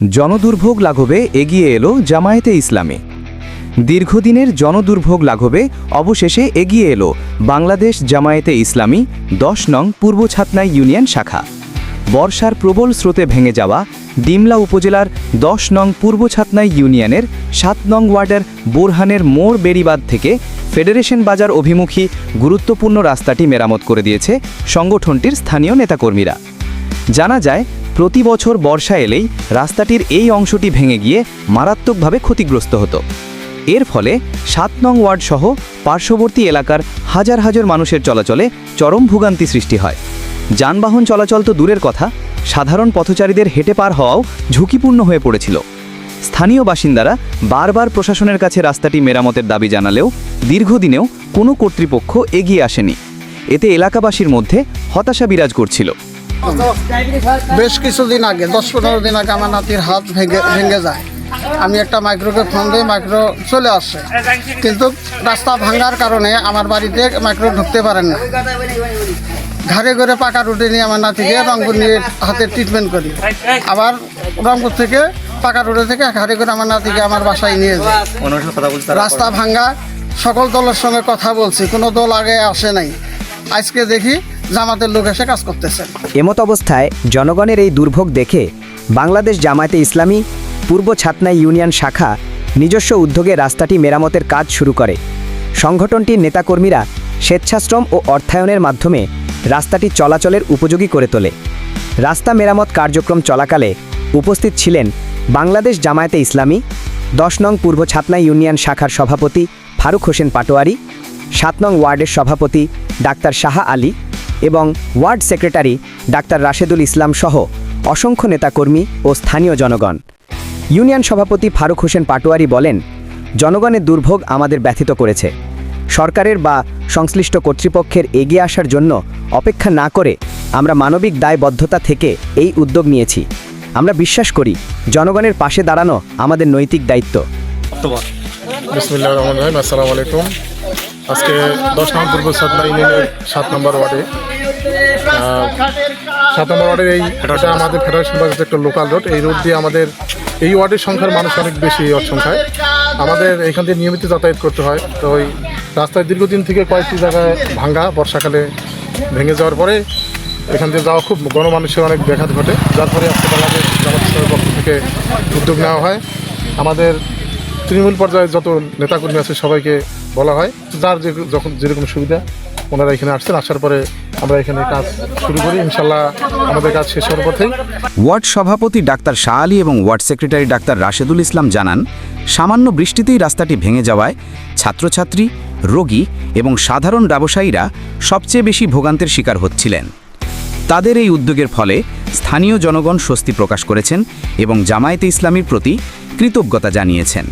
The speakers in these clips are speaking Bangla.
জনদুর্ভোগ লাঘবে এগিয়ে এলো জামায়াতে ইসলামী। দীর্ঘদিনের জনদুর্ভোগ লাঘবে অবশেষে এগিয়ে এলো বাংলাদেশ জামায়াতে ইসলামী দশ নং পূর্ব ছাতনাই ইউনিয়ন শাখা। বর্ষার প্রবল স্রোতে ভেঙে যাওয়া ডিমলা উপজেলার দশ নং পূর্ব ছাতনাই ইউনিয়নের সাত নং ওয়ার্ডের বোরহানের মোড় বেড়িবাদ থেকে ফেডারেশন বাজার অভিমুখী গুরুত্বপূর্ণ রাস্তাটি মেরামত করে দিয়েছে সংগঠনটির স্থানীয় নেতাকর্মীরা। জানা যায় প্রতি বছর বর্ষা এলেই রাস্তাটির এই অংশটি ভেঙে গিয়ে মারাত্মকভাবে ক্ষতিগ্রস্ত হতো। এর ফলে সাত নং ওয়ার্ড সহ পার্শ্ববর্তী এলাকার হাজার হাজার মানুষের চলাচলে চরম ভোগান্তি সৃষ্টি হয়। যানবাহন চলাচল তো দূরের কথা, সাধারণ পথচারীদের হেঁটে পার হওয়াও ঝুঁকিপূর্ণ হয়ে পড়েছিল। স্থানীয় বাসিন্দারা বারবার প্রশাসনের কাছে রাস্তাটি মেরামতের দাবি জানালেও দীর্ঘদিনেও কোনো কর্তৃপক্ষ এগিয়ে আসেনি। এতে এলাকাবাসীর মধ্যে হতাশা বিরাজ করছিল। বেশ কিছুদিন আগে দশ পনেরো দিন আগে আমার নাতির হাত ভেঙে ভেঙে যায়। আমি একটা মাইক্রোকে ফোন দিয়ে মাইক্রো চলে আসছে কিন্তু রাস্তা ভাঙার কারণে আমার বাড়িতে মাইক্রো ঢুকতে পারেন না। ঘাড়ে ঘরে পাকা রুটে নিয়ে আমার নাতিকে রংপুর নিয়ে হাতে ট্রিটমেন্ট করি। আবার রংপুর থেকে পাকা রুটে থেকে ঘাড়ে ঘরে আমার নাতিকে আমার বাসায় নিয়ে যায়। রাস্তা ভাঙ্গা সকল দলের সঙ্গে কথা বলছি কোনো দল আগে আসে নাই। আজকে দেখি জামাতের লোক এসে কাজ করতেছে। এমত অবস্থায় জনগণের এই দুর্ভোগ দেখে বাংলাদেশ জামায়াতে ইসলামী পূর্ব ছাতনা ইউনিয়ন শাখা নিজস্ব উদ্যোগে রাস্তাটি মেরামতের কাজ শুরু করে। সংগঠনটির নেতাকর্মীরা স্বেচ্ছাশ্রম ও অর্থায়নের মাধ্যমে রাস্তাটি চলাচলের উপযোগী করে তোলে। রাস্তা মেরামত কার্যক্রম চলাকালে উপস্থিত ছিলেন বাংলাদেশ জামায়াতে ইসলামী, দশ নং পূর্ব ছাতনা ইউনিয়ন শাখার সভাপতি ফারুক হোসেন পাটোয়ারি, সাত নং ওয়ার্ডের সভাপতি ডাক্তার শাহা আলী এবং ward secretary doctor Rashedul Islam সহ অসংখ্য নেতাকর্মী ও স্থানীয় জনগণ। ইউনিয়ন সভাপতি ফারুক হোসেন পাটোয়ারি বলেন জনগণের দুর্ভোগ আমাদের ব্যথিত করেছে। সরকারের বা সংশ্লিষ্ট কর্তৃপক্ষের এগিয়ে আসার জন্য অপেক্ষা না করে আমরা মানবিক দায়বদ্ধতা থেকে এই উদ্যোগ নিয়েছি। আমরা বিশ্বাস করি, জনগণের পাশে দাঁড়ানো আমাদের নৈতিক দায়িত্ব। আসসালামু আলাইকুম। আজকে দশ নম্বর পূর্ব সাতনা ইউনিয়নের সাত নম্বর ওয়ার্ডে। সাত নম্বর ওয়ার্ডের এই এটা আমাদের ফেডারেশন বাজার একটা লোকাল রোড এই রোড দিয়ে আমাদের এই ওয়ার্ডের সংখ্যার মানুষ অনেক বেশি এই সংখ্যায় আমাদের এখান দিয়ে নিয়মিত যাতায়াত করতে হয়। তো ওই রাস্তায় দীর্ঘদিন থেকে কয়েকটি জায়গায় ভাঙ্গা বর্ষাকালে ভেঙে যাওয়ার পরে এখান দিয়ে যাওয়া খুব গণমানুষের অনেক ব্যাঘাত ঘটে। যার ফলে আজকে বাংলাদেশ পক্ষ থেকে উদ্যোগ নেওয়া হয়। আমাদের তৃণমূল পর্যায়ে যত নেতাকর্মী আছে সবাইকে বলা হয়। যার যে যখন যেরকম সুবিধা, ওনারা এখানে আসছেন, আসার পরে আমরা এখানে কাজ শুরু করি। ইনশাল্লাহ আমাদের কাজ শেষ হওয়ার পথেই। ওয়ার্ড সভাপতি ডাক্তার শাহ আলী এবং ward secretary doctor Rashedul Islam জানান, সামান্য বৃষ্টিতেই রাস্তাটি ভেঙে যাওয়ায় ছাত্রছাত্রী, রোগী এবং সাধারণ ব্যবসায়ীরা সবচেয়ে বেশি ভোগান্তের শিকার হচ্ছিলেন। তাদের এই উদ্যোগের ফলে স্থানীয় জনগণ স্বস্তি প্রকাশ করেছেন এবং জামায়াতে ইসলামীর প্রতি কৃতজ্ঞতা জানিয়েছেন।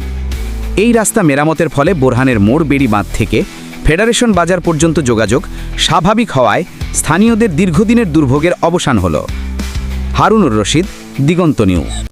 এই রাস্তা মেরামতের ফলে বোরহানের মোড় বেড়ি বাঁধ থেকে ফেডারেশন বাজার পর্যন্ত যোগাযোগ স্বাভাবিক হওয়ায় স্থানীয়দের দীর্ঘদিনের দুর্ভোগের অবসান হল। হারুনুর রশিদ, দিগন্ত নিউজ।